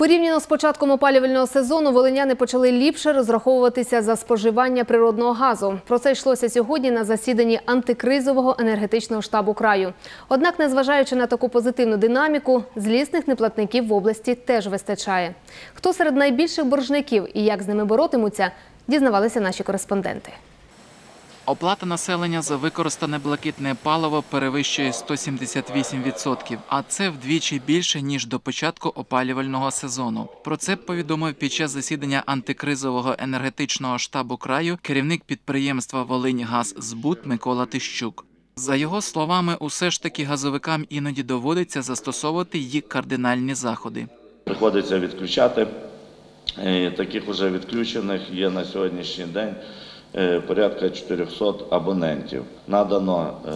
Порівняно з початком опалювального сезону волиняни почали ліпше розраховуватися за споживання природного газу. Про це йшлося сьогодні на засіданні антикризового енергетичного штабу краю. Однак, незважаючи на таку позитивну динаміку, злісних неплатників в області теж вистачає. Хто серед найбільших боржників і як з ними боротимуться, дізнавалися наші кореспонденти. Оплата населення за використане блакитне паливо перевищує 178%, а це вдвічі більше ніж до початку опалювального сезону. Про це повідомив під час засідання антикризового енергетичного штабу краю керівник підприємства Волиньгаз Збут Микола Тищук. За його словами, усе ж таки газовикам іноді доводиться застосовувати їх кардинальні заходи. Приходиться відключати. Е, Таких вже відключених є на сьогоднішній день порядка 400 абонентів. Надано е,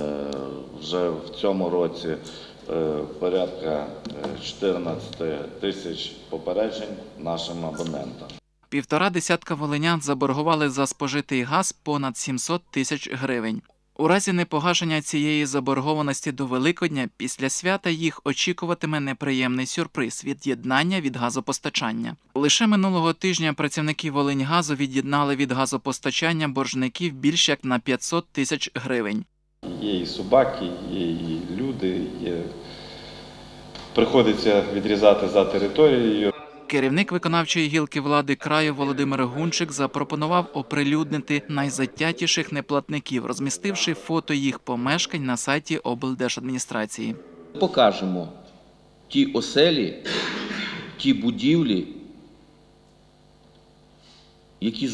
вже в цьому році е, порядка е, 14 тисяч попереджень нашим абонентам. Півтора десятка волинян заборгували за спожитий газ понад 700 тисяч гривень. У разі непогашення цієї заборгованості до Великодня після свята їх очікуватиме неприємний сюрприз від'єднання від газопостачання. Лише минулого тижня працівники Волиньгазу від'єднали від газопостачання боржників більш як на 500 тисяч гривень. Є і собаки, є і люди, є... приходиться відрізати за територією. Керівник виконавчої гілки влади краю Володимир Гунчик запропонував оприлюднити найзатятіших неплатників, розмістивши фото їх помешкань на сайті облдержадміністрації. покажемо ті оселі, ті будівлі, які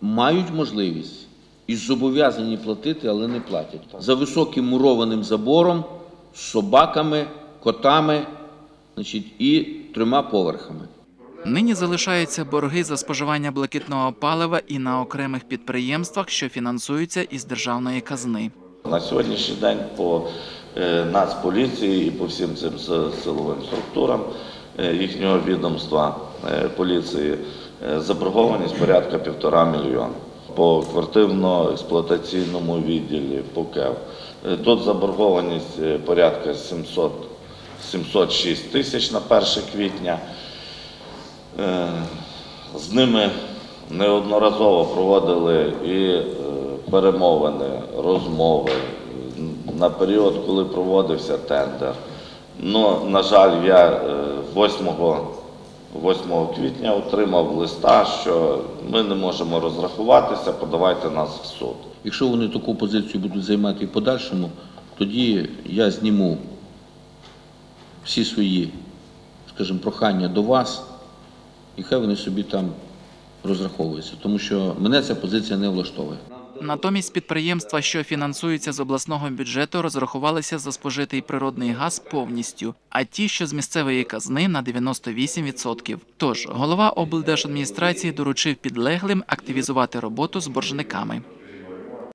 мають можливість і зобов'язані платити, але не платять. За високим мурованим забором, собаками, котами значить, і трьома поверхами. Нині залишаються борги за споживання блакитного палива і на окремих підприємствах, що фінансуються із державної казни. На сьогоднішній день по е, Нацполіції і по всім цим силовим структурам е, їхнього відомства е, поліції заборгованість порядка півтора мільйона. По квартирно-експлуатаційному відділі по КЕВ. Тут заборгованість порядка 700, 706 тисяч на 1 квітня. Е, З ними неодноразово проводили і е, перемовини, розмови е, на період, коли проводився тендер. Ну, на жаль, я е, 8, 8 квітня отримав листа, що ми не можемо розрахуватися, подавайте нас в суд. Якщо вони таку позицію будуть займати і в подальшому, тоді я зніму всі свої, скажімо, прохання до вас, і хай вони собі там розраховуються, тому що мене ця позиція не влаштовує. Натомість підприємства, що фінансуються з обласного бюджету, розрахувалися за спожитий природний газ повністю, а ті, що з місцевої казни, на 98%. Тож голова облдержадміністрації доручив підлеглим активізувати роботу з боржниками.